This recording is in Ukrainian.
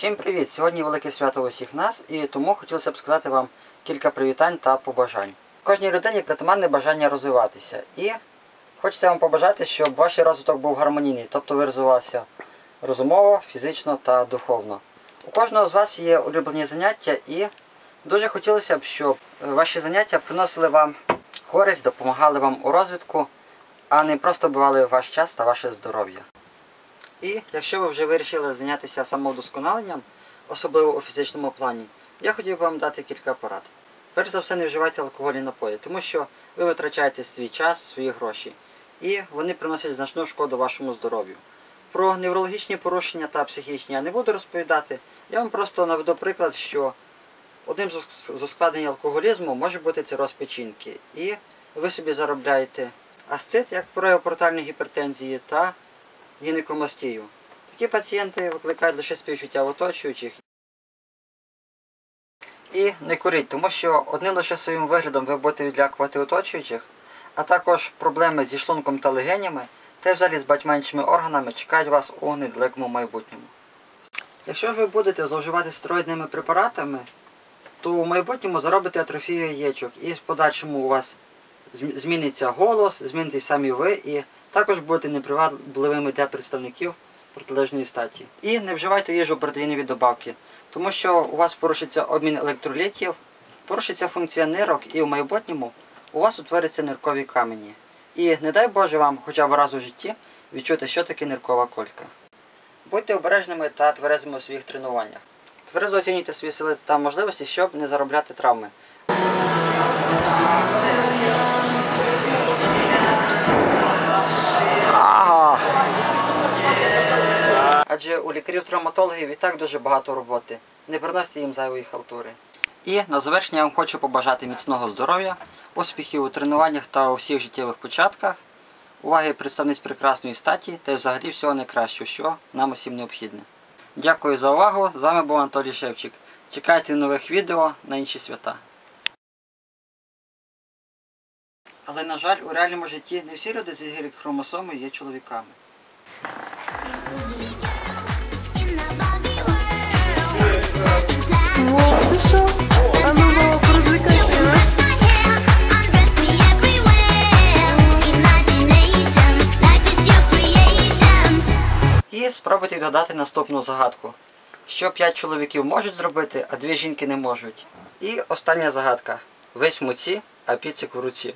Всім привіт! Сьогодні велике свято усіх нас, і тому хотілося б сказати вам кілька привітань та побажань. Кожній людині притаманне бажання розвиватися. І хочеться вам побажати, щоб ваш розвиток був гармонійний, тобто ви розвивалися розумово, фізично та духовно. У кожного з вас є улюблені заняття, і дуже хотілося б, щоб ваші заняття приносили вам користь, допомагали вам у розвитку, а не просто бивали ваш час та ваше здоров'я. І якщо ви вже вирішили зайнятися самовдосконаленням, особливо у фізичному плані, я хотів би вам дати кілька порад. Перш за все, не вживайте алкогольні напої, тому що ви витрачаєте свій час, свої гроші, і вони приносять значну шкоду вашому здоров'ю. Про неврологічні порушення та психічні я не буду розповідати. Я вам просто наведу приклад, що одним з ускладнень алкоголізму може бути цироз печінки. І ви собі заробляєте асцит, як прояв портальної гіпертензії, та гінекомастію. Такі пацієнти викликають лише співчуття в оточуючих. І не куріть, тому що одним лише своїм виглядом ви будете відлякувати оточуючих, а також проблеми зі шлунком та легенями, та взагалі з багатьма іншими органами чекають вас у недалекому майбутньому. Якщо ж ви будете зловживати стероїдними препаратами, то у майбутньому заробите атрофію яєчок і в подальшому у вас зміниться голос, змінитесь самі ви і також будете непривабливими для представників протилежної статі. І не вживайте їжу протеїнові добавки, тому що у вас порушиться обмін електролітів, порушиться функція нирок і в майбутньому у вас утворяться ниркові камені. І не дай Боже вам хоча б раз у житті відчути, що таке ниркова колька. Будьте обережними та тверезими у своїх тренуваннях. Тверезо оцінюйте свої сили та можливості, щоб не заробляти травми. Адже у лікарів-травматологів і так дуже багато роботи. Не приносьте їм зайвої халтури. І на завершення я вам хочу побажати міцного здоров'я, успіхів у тренуваннях та у всіх життєвих початках, уваги представниць прекрасної статі та взагалі всього найкращого, що нам усім необхідне. Дякую за увагу. З вами був Анатолій Шевчик. Чекайте нових відео на інші свята. Але, на жаль, у реальному житті не всі люди з хромосоми є чоловіками. Вот, ну? Ну? І спробуйте додати наступну загадку. Що п'ять чоловіків можуть зробити, а дві жінки не можуть. І остання загадка. Весь муці, а піцик в руці.